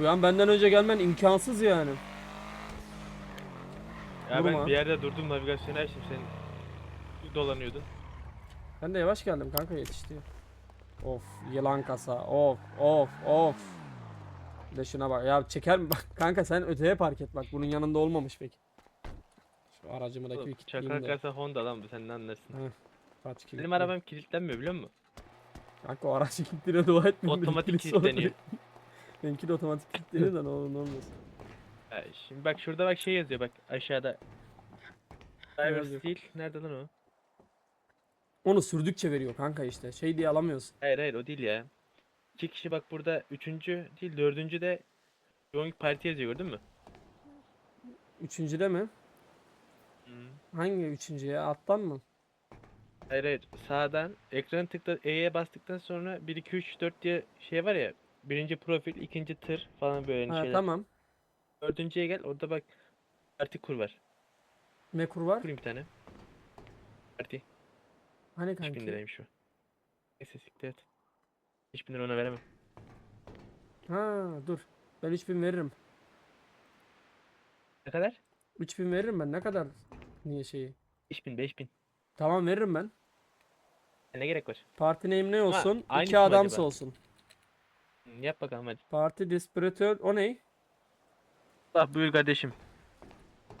Bu an benden önce gelmen imkansız yani. Ya Durma. ben bir yerde durdum navigasyonu açtım sen dolanıyordun. Ben de yavaş geldim kanka yetişti. Of yılan kasa. Of of of. Bir De şuna bak. Ya çeker mi? Bak kanka sen öteye park et bak. Bunun yanında olmamış pek. Şu aracımı da Çakal de. kasa Honda lan bu sen ne anlarsın. Kaç kilit Benim arabam kilitlenmiyor biliyor musun? Kanka o araç kilitliğine dua etmiyorum. Otomatik kilitleniyor. Benimki de otomatik kilitleniyor da ne olur ne olmaz. Ha, şimdi bak şurada bak şey yazıyor bak aşağıda. Driver yazıyor? Steel nerede lan o? Onu sürdükçe veriyor kanka işte. Şey diye alamıyorsun. Hayır hayır o değil ya. İki kişi bak burada üçüncü değil dördüncü de Joint Party yazıyor gördün mü? Üçüncüde mi? Hı. Hangi üçüncü ya? Alttan mı? Hayır hayır sağdan ekranı tıkla E'ye bastıktan sonra 1 2 3 4 diye şey var ya. Birinci profil, ikinci tır falan böyle Ha, şeyler. tamam. Dördüncüye gel orada bak parti kur var. Mekur var. Kurayım bir tane. Parti. Hani 3000 kanki? liraymış şu. Neyse siktir et. 3000 lira ona veremem. Ha dur. Ben 3000 veririm. Ne kadar? 3000 veririm ben. Ne kadar? Niye şeyi? 5000 5000. Tamam veririm ben. E, Ne gerek var? Parti name ne olsun? aynısı İki adamsı acaba? olsun. Yap bakalım hadi. Parti distribütör o ne? Allah buyur kardeşim.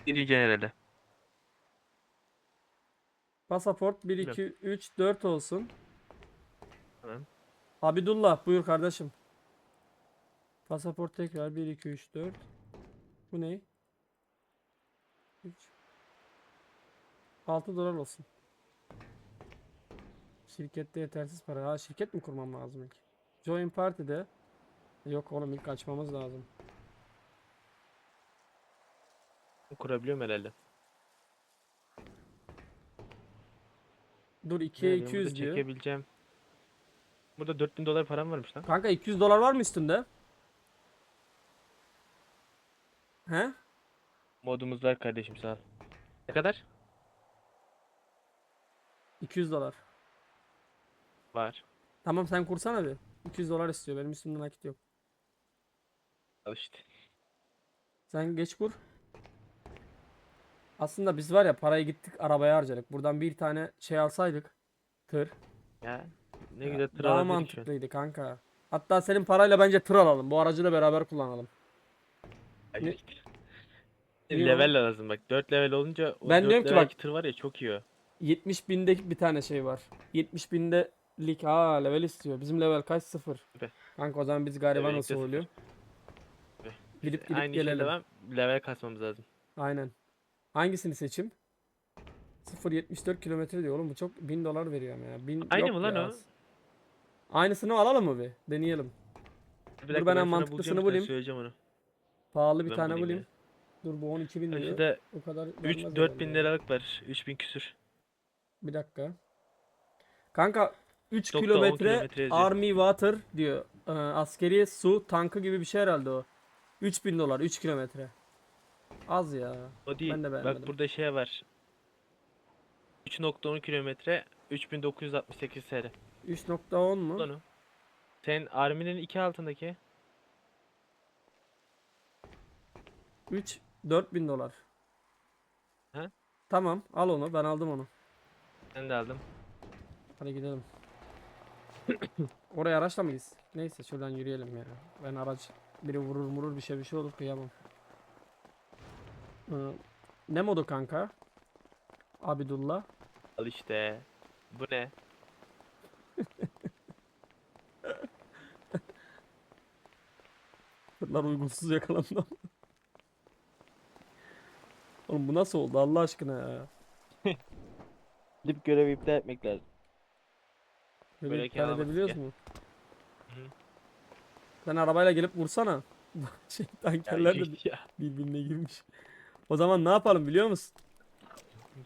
Birinci herhalde. Pasaport 1 Bilmem. 2 3 4 olsun. Tamam. Abidullah buyur kardeşim. Pasaport tekrar 1 2 3 4. Bu ne? 3 6 dolar olsun. Şirkette yetersiz para. Ha şirket mi kurmam lazım ilk? Join Party'de. Yok oğlum ilk açmamız lazım. Kurabiliyorum herhalde. Dur 2'ye Nerede? Burada 200 diyor. Çekebileceğim. Burada 4000 dolar param varmış lan. Kanka 200 dolar var mı üstünde? He? Modumuz var kardeşim sağ ol. Ne kadar? 200 dolar. Var. Tamam sen kursana bir. 200 dolar istiyor. Benim üstümde nakit yok. Al işte. Sen geç kur. Aslında biz var ya parayı gittik arabaya harcadık. Buradan bir tane şey alsaydık. Tır. Ya ne güzel tır Daha alabilirdik şu an. mantıklıydı kanka. Hatta senin parayla bence tır alalım. Bu aracı da beraber kullanalım. Ne- işte. Niye Level lazım bak. 4 level olunca o Ben 4 diyorum ki bak- tır var ya çok iyi o. 70 binde bir tane şey var. 70 binde lik ha level istiyor. Bizim level kaç sıfır. Tabii. Kanka o zaman biz gariban Level nasıl ikide oluyor? Gidip gidip Aynı işe gelelim. devam. Level kasmamız lazım. Aynen. Hangisini seçim? 0.74 kilometre diyor oğlum bu çok 1000 dolar veriyor ama ya. 1000 Aynı yok mı lan ya o? az. Aynısını alalım mı bir? Deneyelim. Bir ben en sana mantıklısını bulacağım, sana bulayım. Söyleyeceğim onu. Pahalı bir Ben tane bulayım bulayım. Dur bu 12 bin diyor. Şurada O kadar 3 vermez 4000 herhalde ya. liralık var. 3000 küsür. Bir dakika. Kanka 3 Çok da 10 kilometre kilometre yazıyor. Army Water diyor. Ee, askeri su tankı gibi bir şey herhalde o. 3000 dolar 3 kilometre. Az ya. O değil. Ben de beğenmedim. Bak burada şey var. 3.10 kilometre 3968 TL. 3.10 mu? Ulan o. Sen Armin'in iki altındaki 3 4000 dolar. He? Tamam al onu ben aldım onu. ben de aldım. Hadi gidelim. Oraya araçla mıyız? Neyse şuradan yürüyelim ya. Ben araç biri vurur vurur bir şey bir şey olur kıyamam. Ee, ne modu kanka? Abidullah. Al işte. Bu ne? Fırlar uygunsuz yakalandı. Oğlum bu nasıl oldu Allah aşkına ya? Gidip görevi iptal etmek lazım. Böyle Böyle iptal edebiliyoruz mu? Hı. Sen arabayla gelip vursana. şey tankerler de ya. birbirine girmiş. O zaman ne yapalım biliyor musun?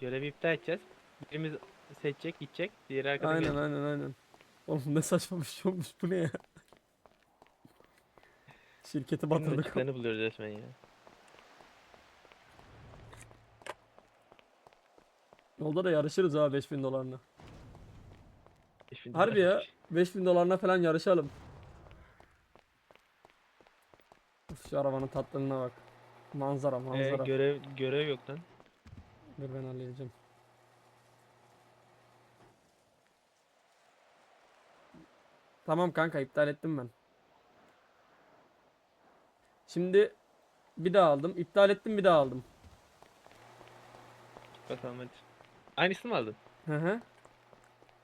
Görevi iptal edeceğiz. Birimiz seçecek, gidecek. Diğeri arkadan Aynen gelecek. aynen aynen. Oğlum ne saçma bir şey olmuş bu ne ya? Şirketi Bunun batırdık. açıklarını buluyoruz resmen ya. Yolda da yarışırız ha 5000 dolarına. 5000 Harbi ya dolar. 5000 dolarına falan yarışalım. Of şu arabanın tatlılığına bak. Manzara Ee, manzara. görev görev yok lan. Dur ben halledeceğim. Tamam kanka iptal ettim ben. Şimdi bir daha aldım. İptal ettim bir daha aldım. Bakalım hadi. Aynısını mı aldın? Hı hı.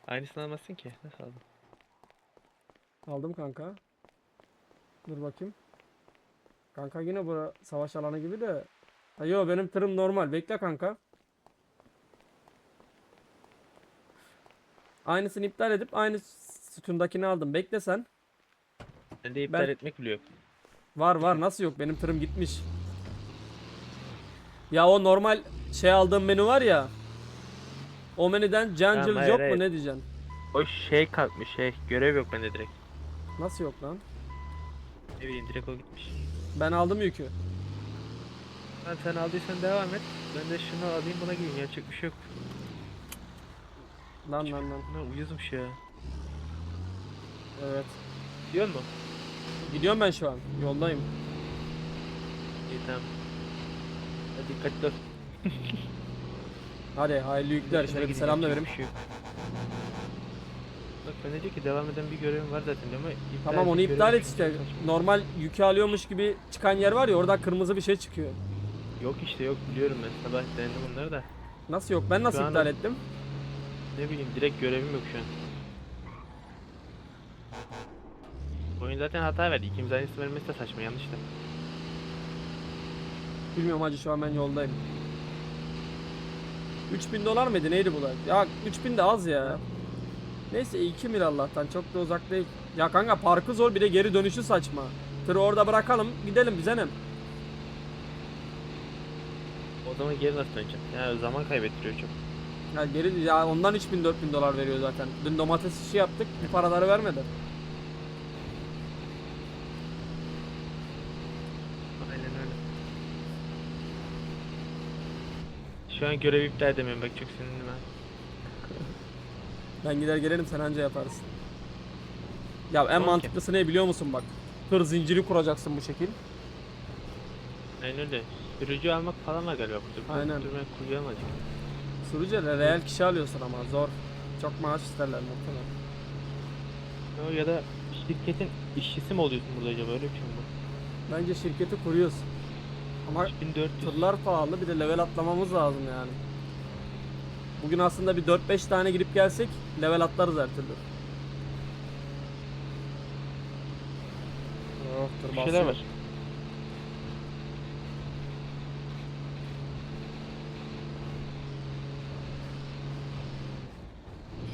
Aynısını almazsın ki. Nasıl aldın? Aldım kanka. Dur bakayım. Kanka yine bura savaş alanı gibi de. Ha, yo benim tırım normal. Bekle kanka. Aynısını iptal edip aynı sütundakini aldım. Bekle sen. Bende iptal Ben- etmek bile yok. Var var nasıl yok benim tırım gitmiş. Ya o normal şey aldığım menü var ya. O menüden cancıl hayır, yok mu hayır. ne diyeceksin? O şey kalkmış şey. Görev yok bende direkt. Nasıl yok lan? Ne bileyim direkt o gitmiş. Ben aldım yükü. Lan sen aldıysan devam et. Ben de şunu alayım buna gideyim. Yapacak bir şey yok. Lan lan lan. Ne uyuzmuş ya. Evet. Diyor mu? Gidiyorum ben şu an. Yoldayım. İyi tamam. Hadi dikkatli ol. Hadi hayırlı yükler. Şöyle bir selam da bir şey yok. Bak ben de diyor ki devam eden bir görevim var zaten ama iptal Tamam onu iptal et işte. Normal yükü alıyormuş gibi çıkan yer var ya orada kırmızı bir şey çıkıyor. Yok işte yok biliyorum ben sabah denedim bunları da. Nasıl yok? Ben nasıl Şu an- iptal ettim? Ne bileyim direkt görevim yok şu an. Oyun zaten hata verdi. İkimiz aynısı vermesi de saçma yanlış da. Bilmiyorum hacı şu an ben yoldayım. 3000 dolar mıydı neydi bu da? Ya 3000 de az ya. Neyse 2 mil Allah'tan çok da uzak değil. Ya kanka parkı zor bir de geri dönüşü saçma. Tırı orada bırakalım gidelim bize ne? O zaman geri nasıl döneceğim? Ya zaman kaybettiriyor çok. Ya geri ya ondan 3000 4000 dolar veriyor zaten. Dün domates işi yaptık bir paraları vermedi. Aynen öyle. Şu an görev iptal edemiyorum bak çok sinirliyim ha. Ben gider gelirim sen anca yaparsın. Ya en Okey. mantıklısı ne biliyor musun bak? Tır zinciri kuracaksın bu şekil. Aynen öyle. Sürücü almak falan var galiba burada. Aynen. Dur ben kuracağım acaba. Sürücüyle reel kişi alıyorsun ama zor. Çok maaş isterler muhtemelen. O ya da şirketin işçisi mi oluyorsun burada acaba öyle bir şey mi? Bence şirketi kuruyoruz. Ama 3400. tırlar pahalı bir de level atlamamız lazım yani. Bugün aslında bir 4-5 tane girip gelsek level atlarız her türlü. Oh, tır Bir şeyler basıyor. var.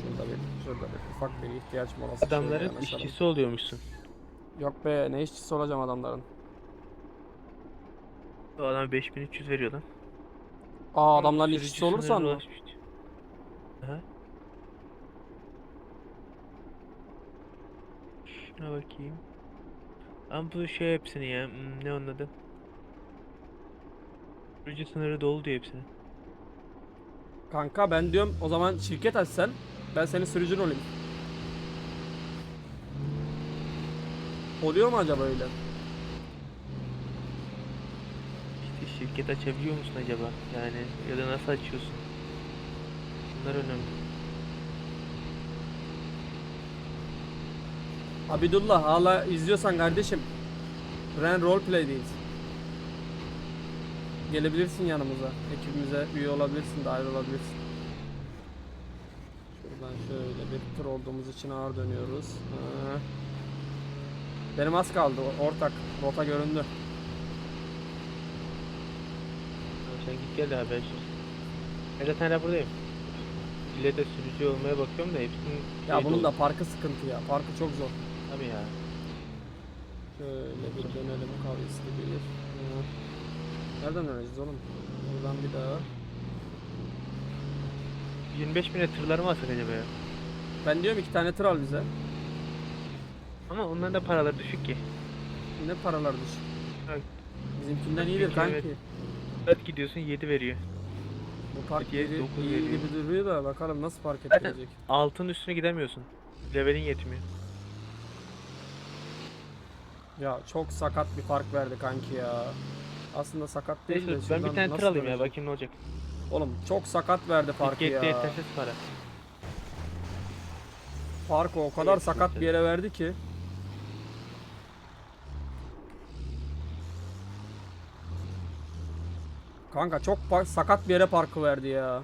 Şurada bir, şurada bir ufak bir ihtiyaç molası. şöyle Adamların yanaşalım. işçisi oluyormuşsun. Yok be ne işçisi olacağım adamların. O adam 5300 veriyor lan. Aa adamların mı? ulaşmış diyor. Aha. Şuna bakayım. Ama bu şey hepsini ya. hmm, Ne onun adı? Sürücü sınırı dolu diyor hepsini. Kanka ben diyorum o zaman şirket açsan ben senin sürücün olayım. Oluyor mu acaba öyle? İşte şirket açabiliyor musun acaba? Yani ya da nasıl açıyorsun? Bunlar önemli. Abidullah hala izliyorsan kardeşim. Ren Roleplay'deyiz. Gelebilirsin yanımıza. Ekibimize üye olabilirsin, dahil olabilirsin. Şuradan şöyle bir tır olduğumuz için ağır dönüyoruz. Ha. Benim az kaldı ortak. Rota göründü. Tamam, sen git gel de haberleşiriz. Ben zaten hala buradayım. Millete sürücü olmaya bakıyorum da hepsinin Ya şey bunun dolu. da parkı sıkıntı ya. Parkı çok zor. Tabii ya. Şöyle bir dönelim kavisli bir. Ha. Nereden döneceğiz oğlum? Buradan bir daha. 25 bine tırları mı alsak acaba ya? Ben diyorum iki tane tır al bize. Ama onların da paraları düşük ki. Ne paralar düşük. Evet. Bizimkinden iyidir ki, kanki. Dört gidiyorsun 7 veriyor. Bu park Peki, yeri dokuz iyi veriyor. gibi duruyor da bakalım nasıl park Zaten- ettirecek. Altın üstüne gidemiyorsun. Levelin yetmiyor. Ya çok sakat bir fark verdi kanki ya. Aslında sakat değil de Neyse ben bir tane tır nasıl alayım ya bakayım ne olacak. Oğlum çok sakat verdi farkı Yetti ya. yetersiz para. Farkı o kadar sakat bir yere verdi ki. Kanka çok sakat bir yere parkı verdi ya.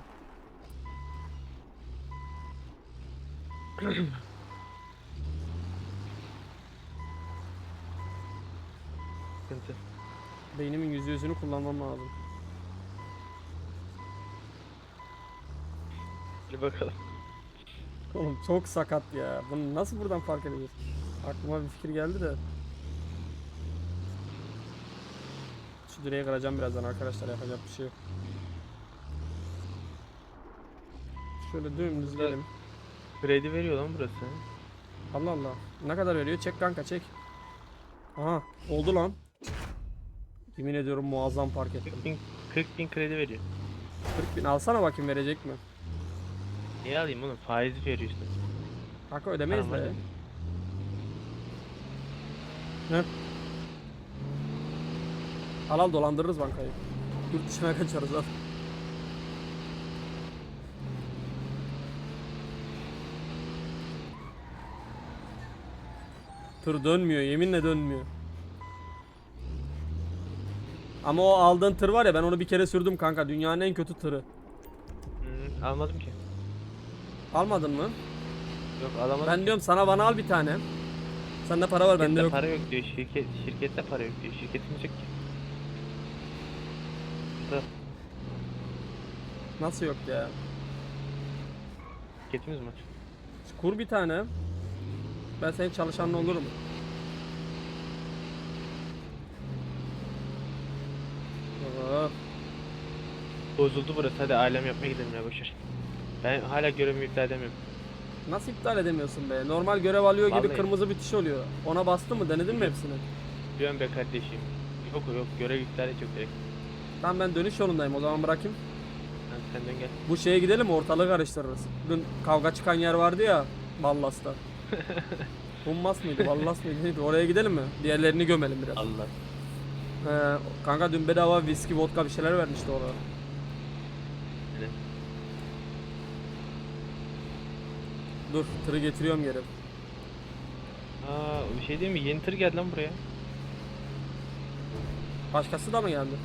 Sıkıntı. Beynimin yüzü yüzünü kullanmam lazım. Hadi bakalım. Oğlum çok sakat ya. Bunu nasıl buradan fark edeceğiz? Aklıma bir fikir geldi de. Şu direği kıracağım birazdan arkadaşlar yapacak bir şey yok. Şöyle dümdüz gidelim. Kredi veriyor lan burası. Allah Allah. Ne kadar veriyor? Çek kanka çek. Aha oldu lan. Yemin ediyorum muazzam park ettim. 40 bin, 40 bin kredi veriyor. 40 bin alsana bakayım verecek mi? Niye alayım oğlum? Faiz veriyorsun. Kanka ödemeyiz de. ya. He. Al al dolandırırız bankayı. Yurt dışına kaçarız al. Tır dönmüyor yeminle dönmüyor. Ama o aldığın tır var ya ben onu bir kere sürdüm kanka dünyanın en kötü tırı. Hı, almadım ki. Almadın mı? Yok alamadım. Ben diyorum sana bana al bir tane. Sende para var bende Şirkette yok. para yok diyor. Şirket, şirkette para yok diyor. Şirketimiz yok ki. Da, Nasıl yok ya? şirketimiz mi? Kur bir tane. Ben senin çalışanın olurum. Oh, Bozuldu burası. Hadi ailem yapmaya gidelim ya boşver. Ben hala görevimi iptal edemiyorum. Nasıl iptal edemiyorsun be? Normal görev alıyor gibi Vallahi. kırmızı bitiş oluyor. Ona bastı mı? Denedin mi hepsini? Diyorum be kardeşim. Yok yok görev iptal yok direkt. Tamam ben dönüş yolundayım o zaman bırakayım. Sen senden gel. Bu şeye gidelim ortalığı karıştırırız. Dün kavga çıkan yer vardı ya Ballas'ta. Hummas mıydı? Ballas mıydı? Neydi? Oraya gidelim mi? Diğerlerini gömelim biraz. Allah. He, kanka dün bedava viski, vodka bir şeyler vermişti orada. Evet. Dur, tırı getiriyorum geri. Aa bir şey değil mi? Yeni tır geldi lan buraya. Başkası da mı geldi?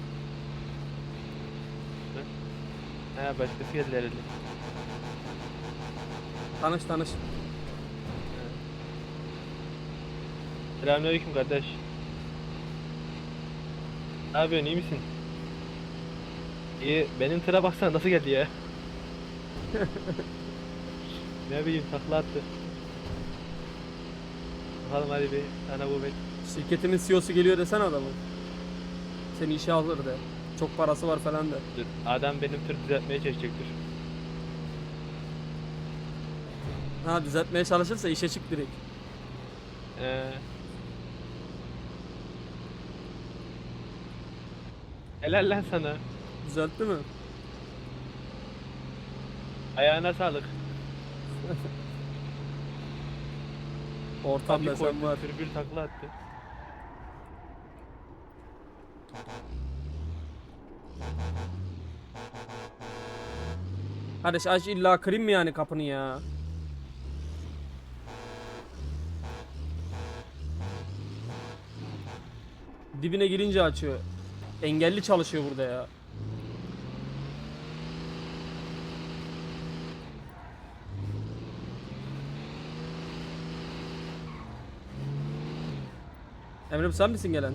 Ha başkası geldi herhalde. Tanış tanış. Selamünaleyküm kardeş. Ne yapıyorsun iyi misin? İyi benim tıra baksana nasıl geldi ya. ne bileyim takla attı. Bakalım hadi bir sana bu bet. Şirketimin CEO'su geliyor desene adamı. Seni işe alır de. Çok parası var falan de. Dur, Adam benim tır düzeltmeye çalışacaktır. Ha düzeltmeye çalışırsa işe çık direkt. Ee, Helal lan sana. Düzeltti mi? Ayağına sağlık. Ortam koydu, var. bir takla attı. Kardeş aç illa kırayım mı yani kapını ya? Dibine girince açıyor. Engelli çalışıyor burada ya. Emre sen misin gelen?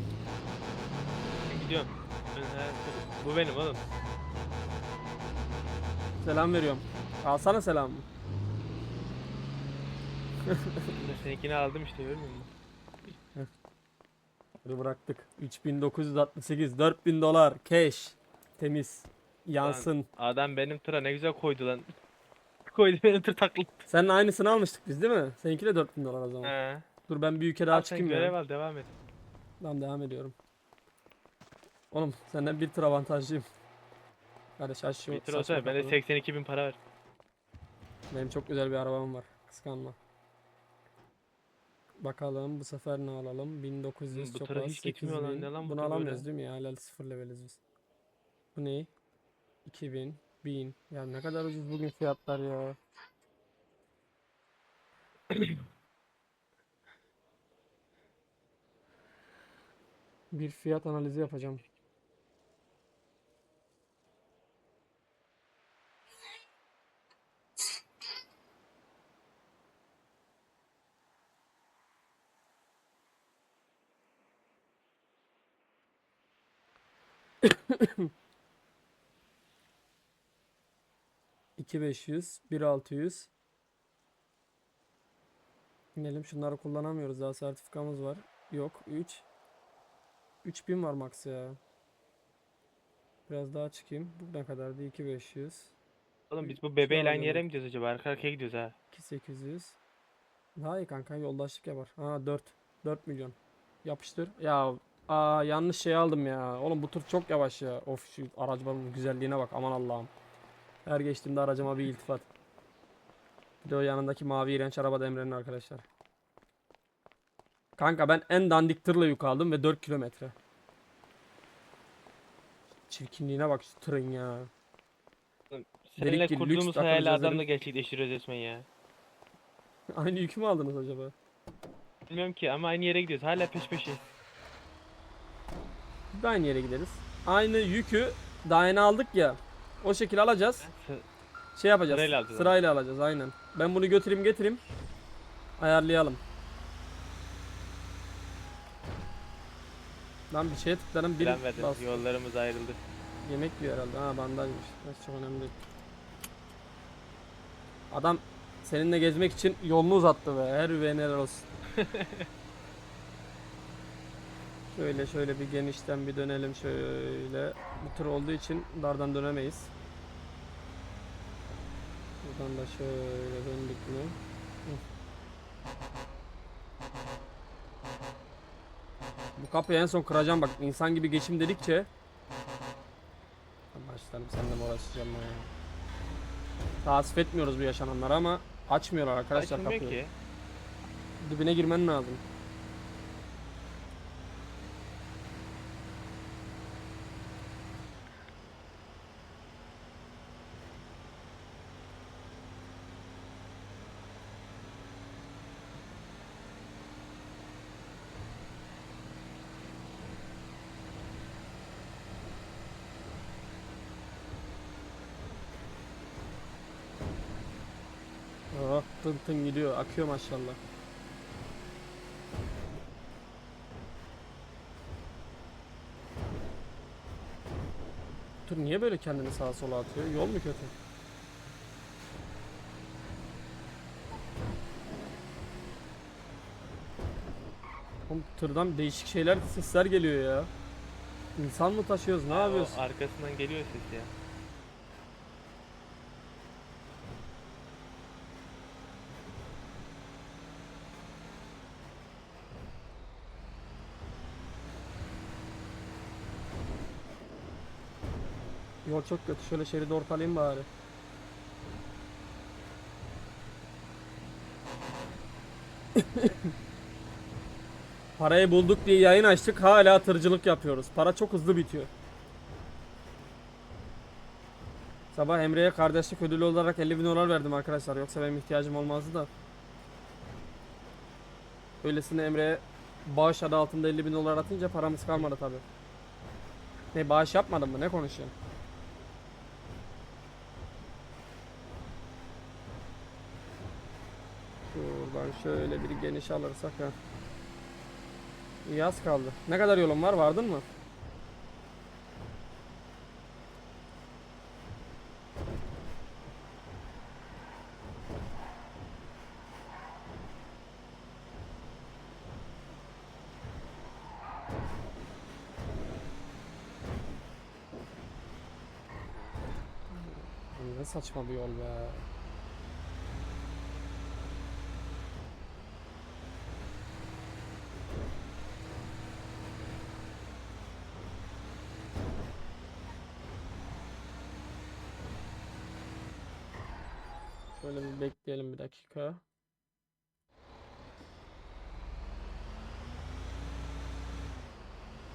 Gidiyorum. Bu benim oğlum. Selam veriyorum. Alsana selamı. Ben seninkini aldım işte görmüyor musun? Bunu bıraktık. 3968 4000 dolar cash. Temiz. Yansın. Adam benim tıra ne güzel koydu lan. koydu benim tır takla. Senin aynısını almıştık biz değil mi? Seninki de 4000 dolar o zaman. He. Dur ben bir ülke daha Al sen çıkayım görev ya. al devam et. Tamam devam ediyorum. Oğlum senden bir tır avantajlıyım. Kardeş aç şu Bir tır saçma bende kafanı. 82 bin para var. Benim çok güzel bir arabam var. Kıskanma. Bakalım bu sefer ne alalım? 1900 Bu çok tarafa az. hiç gitmiyor lan, 8000. ne lan bu Bunu tarafa alamıyoruz değil mi ya? Helal sıfır leveliz biz. Bu ne? 2000, 1000. Ya ne kadar ucuz bugün fiyatlar ya. Bir fiyat analizi yapacağım. İki beş yüz, bir altı yüz. İnelim şunları kullanamıyoruz daha sertifikamız var. Yok 3. 3000 var max ya. Biraz daha çıkayım. Bu ne kadardı? 2500. Oğlum biz bu bebeğle aynı yere mi gidiyoruz acaba? Arka arkaya gidiyoruz ha. 2800. Daha iyi kanka yoldaşlık yapar. Ha 4. 4 milyon. Yapıştır. Ya aa yanlış şey aldım ya. Oğlum bu tur çok yavaş ya. Of şu aracımın güzelliğine bak aman Allah'ım. Her geçtiğimde aracıma bir iltifat. Bir de o yanındaki mavi iğrenç araba da Emre'nin arkadaşlar. Kanka ben en dandik tırla yük aldım ve 4 kilometre. Çirkinliğine bak şu tırın ya. Seninle ki kurduğumuz hayali adamla gerçekleştiriyoruz resmen ya. Aynı yükü mü aldınız acaba? Bilmiyorum ki ama aynı yere gidiyoruz. Hala peş peşe. Biz de aynı yere gideriz. Aynı yükü daha yeni aldık ya. O şekil alacağız. Şey yapacağız. Sırayla alacağız Sırayla alacağız aynen. Ben bunu götüreyim getireyim. Ayarlayalım. Lan bir şeye tıkladım. Bir Plan verdim. bas. Yollarımız ayrıldı. Yemek yiyor herhalde. Ha bandajmış. Neyse çok önemli değil. Adam seninle gezmek için yolunu uzattı be. Her üveyine helal olsun. şöyle şöyle bir genişten bir dönelim şöyle. Bu tır olduğu için dardan dönemeyiz. Buradan da şöyle döndük mü? Bu kapıyı en son kıracağım bak. insan gibi geçim dedikçe Başlarım seninle uğraşacağım ya. Tasvip etmiyoruz bu yaşananları ama açmıyorlar arkadaşlar Açılmıyor kapıyı. ki. Dibine girmen lazım. Oh, tın tın gidiyor, akıyor maşallah. Dur niye böyle kendini sağa sola atıyor? Yol mu kötü? Oğlum tırdan değişik şeyler, sesler geliyor ya. İnsan mı taşıyoruz? Ne Ha, o arkasından geliyor ses ya. Yol çok kötü. Şöyle şeridi ortalayayım bari. Parayı bulduk diye yayın açtık. Hala tırcılık yapıyoruz. Para çok hızlı bitiyor. Sabah Emre'ye kardeşlik ödülü olarak 50 bin dolar verdim arkadaşlar. Yoksa benim ihtiyacım olmazdı da. Öylesine Emre'ye bağış adı altında 50 bin dolar atınca paramız kalmadı tabi. Ne bağış yapmadın mı? Ne konuşuyorsun? Şuradan şöyle bir geniş alırsak ha. İyi az kaldı. Ne kadar yolun var? Vardın mı? Ne saçma bir yol be. Şöyle bir bekleyelim bir dakika.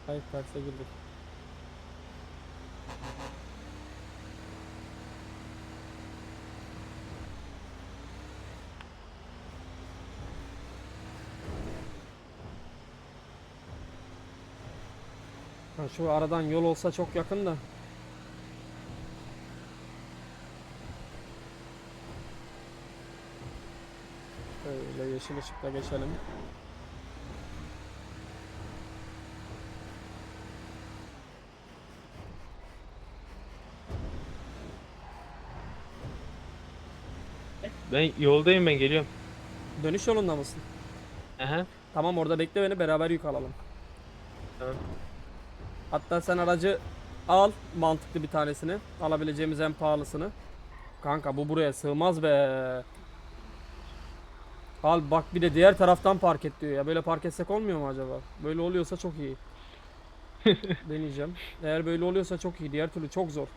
Hayır terse girdik. Şu aradan yol olsa çok yakın da. Yeşil ışıkla geçelim. Ben yoldayım ben geliyorum. Dönüş yolunda mısın? Aha. Tamam orada bekle beni beraber yük alalım. Tamam. Hatta sen aracı al mantıklı bir tanesini. Alabileceğimiz en pahalısını. Kanka bu buraya sığmaz be. Al bak bir de diğer taraftan park et diyor ya. Böyle park etsek olmuyor mu acaba? Böyle oluyorsa çok iyi. Deneyeceğim. Eğer böyle oluyorsa çok iyi. Diğer türlü çok zor.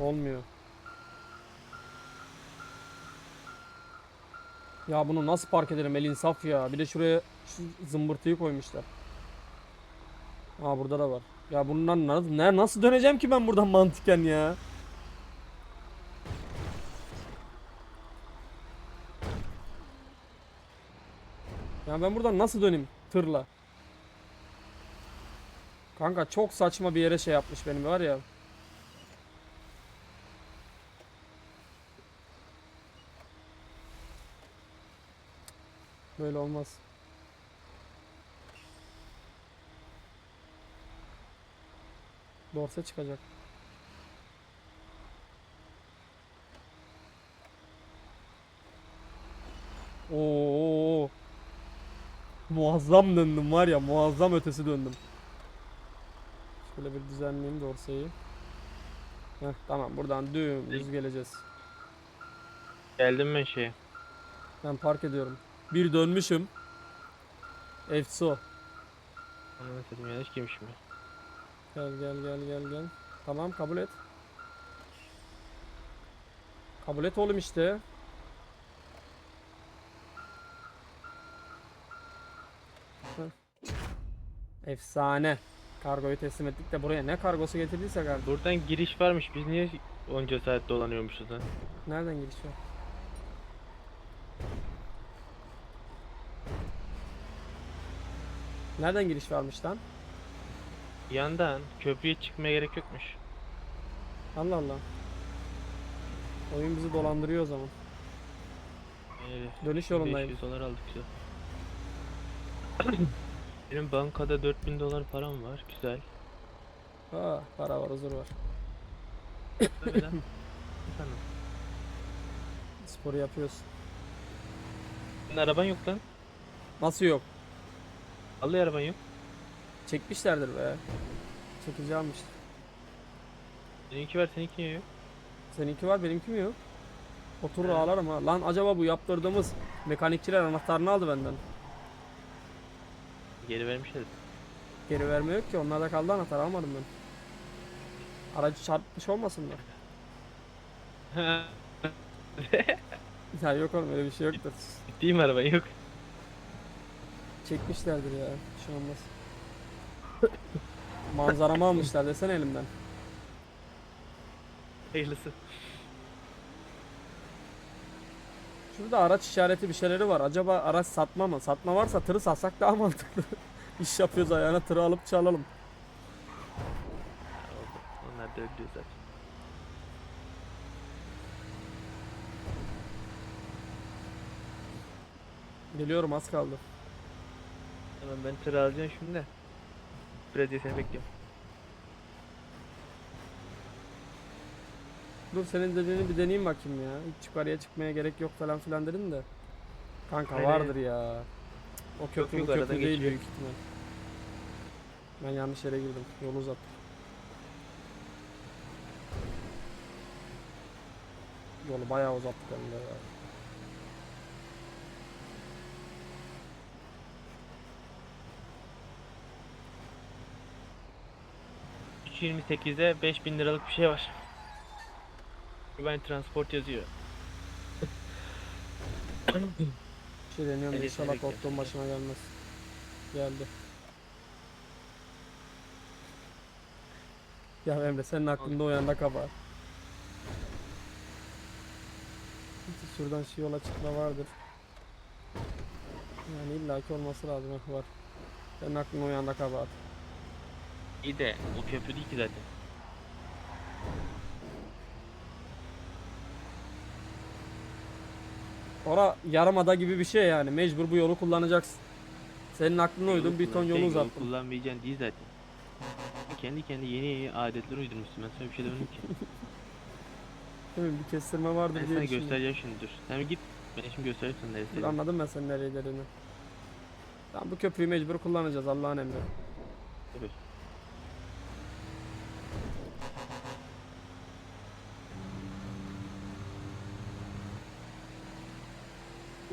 Olmuyor. Ya bunu nasıl park ederim el insaf ya. Bir de şuraya şu zımbırtıyı koymuşlar. Aa burada da var. Ya bundan nasıl, nasıl döneceğim ki ben buradan mantıken ya? Ya ben buradan nasıl döneyim tırla? Kanka çok saçma bir yere şey yapmış benim var ya. Böyle olmaz. Dorse çıkacak. Oo. Muazzam döndüm var ya muazzam ötesi döndüm. Şöyle bir düzenleyeyim dorseyi. Heh, tamam buradan dümdüz geleceğiz. Geldim ben şeye. Ben park ediyorum. Bir dönmüşüm. Efso. Ananı satayım yanlış girmişim ya. Gel gel gel gel gel. Tamam kabul et. Kabul et oğlum işte. Efsane. Kargoyu teslim ettik de buraya ne kargosu getirdiyse kargo. Buradan giriş varmış. Biz niye onca saat dolanıyormuşuz lan? Nereden giriş var? Nereden giriş varmış lan? Yandan köprüye çıkmaya gerek yokmuş. Allah Allah. Oyun bizi dolandırıyor o zaman. Ee, Dönüş yolundayım. 500 dolar aldık güzel. Benim bankada 4000 dolar param var. Güzel. Aa, para var, huzur var. Tabii lan. Efendim. Sporu yapıyoruz. Senin araban yok lan. Nasıl yok? Vallahi araban yok. Çekmişlerdir be. Almıştır. Seninki var seninki niye yok? Seninki var, benimki mi yok? Oturur Evet. ağlarım ha. Lan acaba bu yaptırdığımız mekanikçiler anahtarını aldı benden. Geri vermişler. Geri verme yok ki. Onlarda kaldı anahtar almadım ben. Aracı çarpmış olmasınlar. Ya yok oğlum öyle bir şey yoktur. Ciddiyim araban yok. Çekmişlerdir ya. Bir şey olmaz. Manzaramı almışlar desene elimden. Hayırlısı. Şurada araç işareti bir şeyleri var. Acaba araç satma mı? Satma varsa tırı satsak daha mantıklı. İş yapıyoruz ayağına tırı alıp çalalım. Onlar da öldü zaten. Geliyorum az kaldı. Tamam ben tır alacağım şimdi de. Biraz diye seni bekliyorum. Dur senin dediğini bir deneyeyim bakayım ya. Hiç yukarıya çıkmaya gerek yok falan filan dedin de. Kanka Aynen. vardır ya. O köprü bu köprü değil geçiyor. büyük ihtimal. Ben yanlış yere girdim. Yolu uzattım. Yolu bayağı uzattık hem de ya. %28'e 5000 liralık bir şey var. Ben transport yazıyor. Şey deniyorum da inşallah korktuğum başıma gelmez. Geldi. Ya Emre senin aklında o yanda kabahat. Şuradan şu yola çıkma vardır. Yani illaki olması lazım var. Senin aklında o yanda kabahat. İyi de o köprü değil ki zaten. Ora yarımada gibi bir şey yani. Mecbur bu yolu kullanacaksın. Senin aklına uydun bir ton yolu uzattım. kullanmayacaksın değil zaten. Kendi kendi yeni yeni adetler uydurmuşsun. Ben sana bir şey demedim ki. Değil mi? Bir kestirme vardır Ben diye sana göstereceğim şimdi dur. Sen bir git. Ben şimdi göstereyim sana neresi. Dur, Anladım ben senin nereye dediğini. Tamam bu köprüyü mecbur kullanacağız Allah'ın emri. Tabii.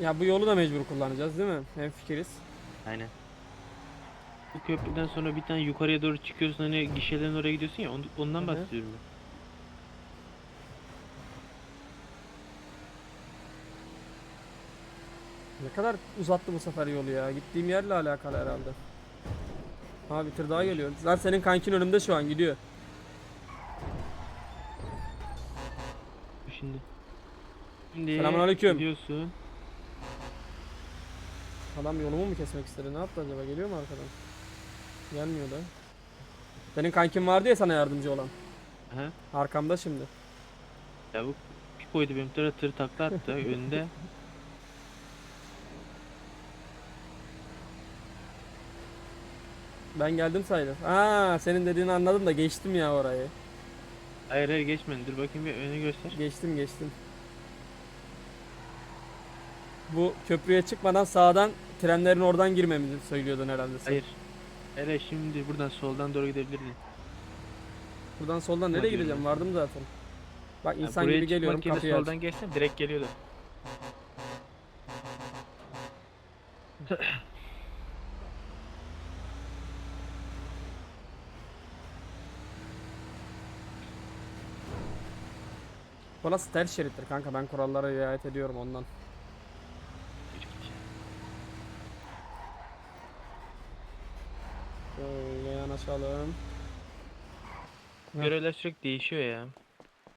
Ya bu yolu da mecbur kullanacağız değil mi? Hem fikiriz. Aynen. Bu köprüden sonra bir tane yukarıya doğru çıkıyorsun hani gişelerin oraya gidiyorsun ya on- ondan Hı hı. bahsediyorum ben. Ne kadar uzattı bu sefer yolu ya. Gittiğim yerle alakalı herhalde. Ha bir tır daha geliyor. Zaten senin kankin önümde şu an gidiyor. Şimdi. Şimdi Selamünaleyküm. gidiyorsun. Adam yolumu mu kesmek istedi? Ne yaptı acaba? Geliyor mu arkadan? Gelmiyor da. Senin kankin vardı ya sana yardımcı olan. Aha. Arkamda şimdi. Ya bu bir koydu benim tır tır takla attı önde. Ben geldim sayılır. Aa senin dediğini anladım da geçtim ya orayı. Hayır hayır geçmedin dur bakayım bir önü göster. Geçtim geçtim. Bu köprüye çıkmadan sağdan trenlerin oradan girmemizi söylüyordun herhalde sen. Hayır. Hele şimdi buradan soldan doğru gidebilirdin. Buradan soldan nereye diyorum gideceğim? Vardım zaten. Bak Ya insan buraya gibi geliyorum çıkmak yerine kapıyı aç. soldan geçsem direkt geliyordu. Burası ters şerittir kanka ben kurallara riayet ediyorum ondan. Heh. Görevler değişiyor ya.